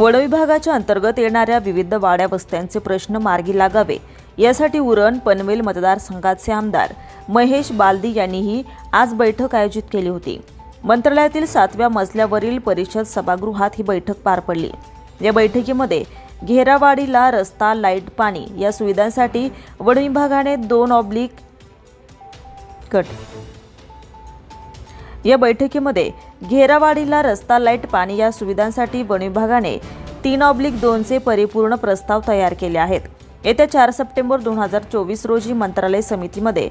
वड विभागाच्या अंतर्गत येणाऱ्या विविध वाड्या वस्त्यांचे प्रश्न मार्गी लागावे. यासाठी उरण पनवेल मतदारसंघाचे आमदार महेश बालदी यांनीही आज बैठक आयोजित केली होती. मंत्रालयातील सातव्या मजल्यावरील परिषद सभागृहात ही बैठक पार पडली. या बैठकीमध्ये घेरावाडीला रस्ता लाइट पाणी या सुविधांसाठी वन विभागाने दोन ऑब्लिक कट या बैठकीमध्ये घेरावाडीला रस्ता लाइट पाणी या सुविधांसाठी वन विभागाने तीन ऑब्लिक दोनचे परिपूर्ण प्रस्ताव तयार केले आहेत. येत्या चार सप्टेंबर दोन हजार चोवीस रोजी मंत्रालय समितीमध्ये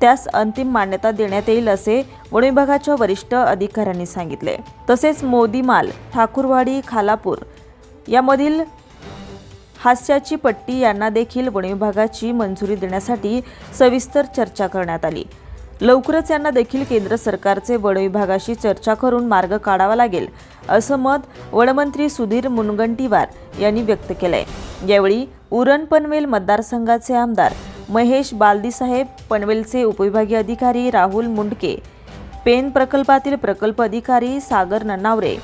त्यास अंतिम मान्यता देण्यात येईल असे वन विभागाच्या वरिष्ठ अधिकाऱ्यांनी सांगितले. तसेच मोदीमाल ठाकूरवाडी खालापूर यामधील हास्याची पट्टी यांना देखील वन विभागाची मंजुरी देण्यासाठी सविस्तर चर्चा करण्यात आली. लवकरच यांना देखील केंद्र सरकारचे वन विभागाशी चर्चा करून मार्ग काढावा लागेल असं मत वनमंत्री सुधीर मुनगंटीवार यांनी व्यक्त केलंय. यावेळी उरण पनवेल मतदारसंघाचे आमदार महेश बालदीसाहेब पनवेलचे उपविभागीय अधिकारी राहुल मुंडके पेन प्रकल्पातील प्रकल्प अधिकारी सागर नन्नावरे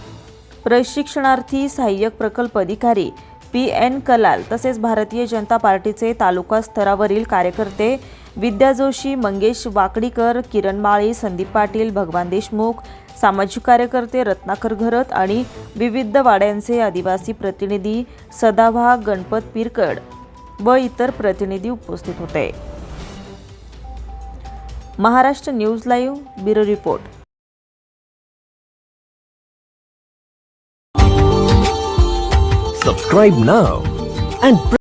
प्रशिक्षणार्थी सहाय्यक प्रकल्प अधिकारी पी एन कलाल तसेच भारतीय जनता पार्टीचे तालुका स्तरावरील कार्यकर्ते विद्या जोशी मंगेश वाकडीकर किरण माळी संदीप पाटील भगवान देशमुख सामाजिक कार्यकर्ते रत्नाकर घरत आणि विविध वाड्यांचे आदिवासी प्रतिनिधी सदाभाग गणपत पिरकड व इतर प्रतिनिधी उपस्थित होते. Maharashtra news live bureau report. Subscribe now and